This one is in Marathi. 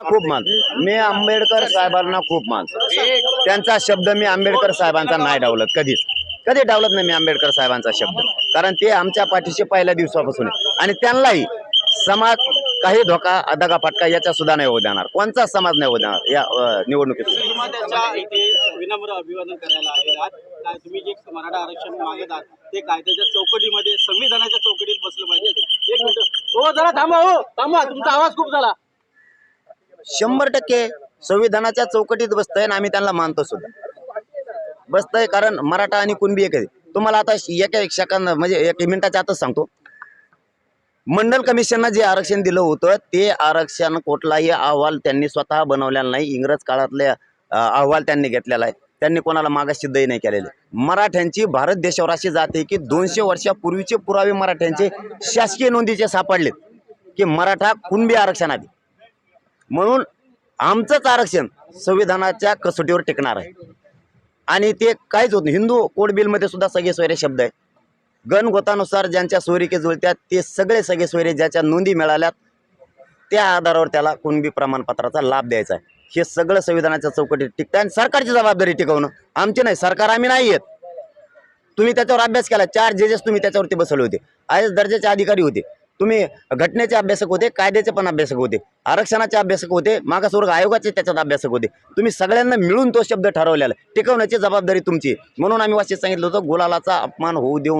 खूप मानतो मी आंबेडकर साहेबांना खूप मानतो त्यांचा शब्द मी आंबेडकर साहेबांचा नाही डावलत कधीच. कधी डावलत नाही मी आंबेडकर साहेबांचा शब्द. कारण ते आमच्या पाठीशी पहिल्या दिवसापासून आहे. आणि त्यांनाही समाज काही धोका दगा फटका याचा सुद्धा नाही होऊ देणार. कोणचा समाज नाही होऊ देणार या निवडणुकीत. विनम्र अभिवादन करायला आलेले तुम्ही जे मराठा आरक्षण मागत आहात ते कायद्याच्या चौकटीमध्ये संविधानाच्या चौकटीत बसलं पाहिजे. एक मिनिट. हो जरा थांबा हो. थांबा तुमचा आवाज खूप झाला. शंभर टक्के संविधानाच्या चौकटीत बसतंय आणि आम्ही त्यांना मानतो सुद्धा. बसतंय कारण मराठा आणि कुणबी एक आहे तुम्हाला आता एका एक सेकंद म्हणजे एक मिनिटाच्या आतच सांगतो. मंडल कमिशननं जे आरक्षण दिलं होतं ते आरक्षण कुठलाही अहवाल त्यांनी स्वतः बनवलेला नाही. इंग्रज काळातले अहवाल त्यांनी घेतलेला आहे. त्यांनी कोणाला मागासिद्धही नाही केलेले. मराठ्यांची भारत देशावर अशी जाते की दोनशे वर्षापूर्वीचे पुरावे मराठ्यांचे शासकीय नोंदीचे सापडलेत. की मराठा कुणबी आरक्षण आधी म्हणून आमचंच आरक्षण संविधानाच्या कसोटीवर टिकणार आहे. आणि ते काहीच होत नाही. हिंदू कोड बिलमध्ये सुद्धा सगळे सोयरे शब्द आहे गणगोतानुसार ज्यांच्या सोयरिके जुळत्यात ते सगळे सगळे सोयरे ज्याच्या नोंदी मिळाल्यात त्या आधारावर त्याला कुणबी प्रमाणपत्राचा लाभ द्यायचा आहे. हे सगळं संविधानाच्या चौकटीत टिकतं. आणि सरकारची जबाबदारी टिकवणं. आमची नाही. सरकार आम्ही नाही येत तुम्ही त्याच्यावर अभ्यास केला. चार जजेस तुम्ही त्याच्यावरती बसवले होते. आय एस दर्जाचे अधिकारी होते. तुम्ही घटनेचे अभ्यासक होते कायद्याचे पण अभ्यासक होते आरक्षणाचे अभ्यासक होते मागासवर्ग आयोगाचे त्याच्यात अभ्यासक होते. तुम्ही सगळ्यांना मिळून तो शब्द ठरवलेला टिकवण्याची जबाबदारी तुमची म्हणून आम्ही वाचित सांगितलं होतं गुलालाचा अपमान होऊ देऊ